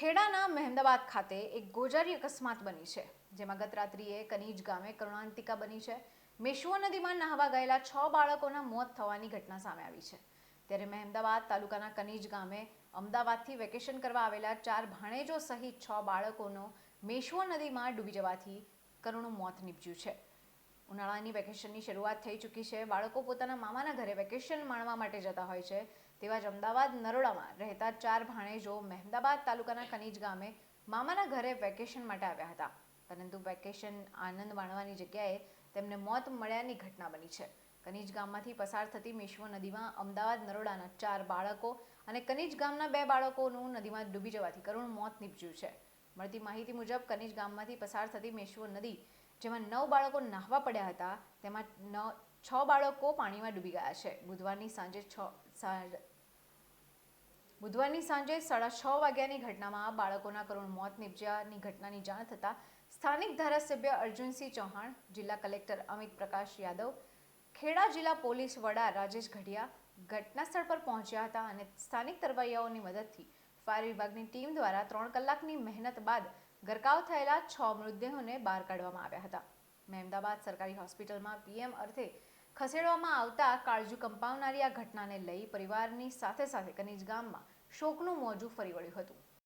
ખેડાના મહેમદાબાદ ખાતે એક ગોજારી અકસ્માત બની છે, જેમાં ગત રાત્રિએ કનીજ ગામે કરુણાંતિકા બની છે. મેશ્વો નદીમાં નહાવા ગયેલા છ બાળકોના મોત થવાની ઘટના સામે આવી છે. ત્યારે મહેમદાબાદ તાલુકાના કનીજ ગામે અમદાવાદથી વેકેશન કરવા આવેલા ચાર ભાણેજો સહિત છ બાળકોનો મેશ્વો નદીમાં ડૂબી જવાથી કરુણું મોત નીપજ્યું છે. ઉનાળાની વેકેશનની શરૂઆત થઈ ચૂકી છે. બાળકો પોતાના મામાના ઘરે વેકેશન માણવા માટે જતા હોય છે. તેવા જ અમદાવાદ નરોડામાં રહેતા ચાર ભાણેજો મહેમદાબાદ તાલુકાના ખનીજ ગામે મામાના ઘરે વેકેશન માટે આવ્યા હતા. પરંતુ વેકેશન આનંદ માણવાની જગ્યાએ તેમને મોત મળ્યાની ઘટના બની છે. કનીજ ગામમાંથી પસાર થતી મેશ્વો નદીમાં અમદાવાદ નરોડાના ચાર બાળકો અને કનીજ ગામના બે બાળકોનું નદીમાં ડૂબી જવાથી કરુણ મોત નીપજ્યું છે. મળતી માહિતી મુજબ કનીજ ગામમાંથી પસાર થતી મેશ્વો નદી જેમાં નવ બાળકો નાહવા પડ્યા હતા, તેમાં નવ છ બાળકો પાણીમાં ડૂબી ગયા છે. બુધવારની સાંજે છ બુધવારની સાંજે સાડા છ વાગ્યાની ઘટનામાં બાળકોના કરુણ મોત નિપજ્યાની ઘટનાની જાણ થતાં સ્થાનિક ધારાસભ્ય અર્જુનસિંહ ચૌહાણ, જિલ્લા કલેક્ટર અમિત પ્રકાશ યાદવ, ખેડા જિલ્લા પોલીસ વડા રાજેશ ઘડિયા ઘટના સ્થળ પર પહોંચ્યા હતા અને સ્થાનિક તરવૈયાઓની મદદથી ફાયર વિભાગની ટીમ દ્વારા ત્રણ કલાકની મહેનત બાદ ગરકાવ થયેલા છ મૃતદેહોને બહાર કાઢવામાં આવ્યા હતા. મહેમદાબાદ સરકારી હોસ્પિટલમાં પીએમ અર્થે ખસેડવામાં આવતા કાળજુ કંપાવનારી આ ઘટનાને લઈ પરિવારની સાથે સાથે કનીજ ગામમાં શોકનું મોજું ફરી વળ્યું હતું.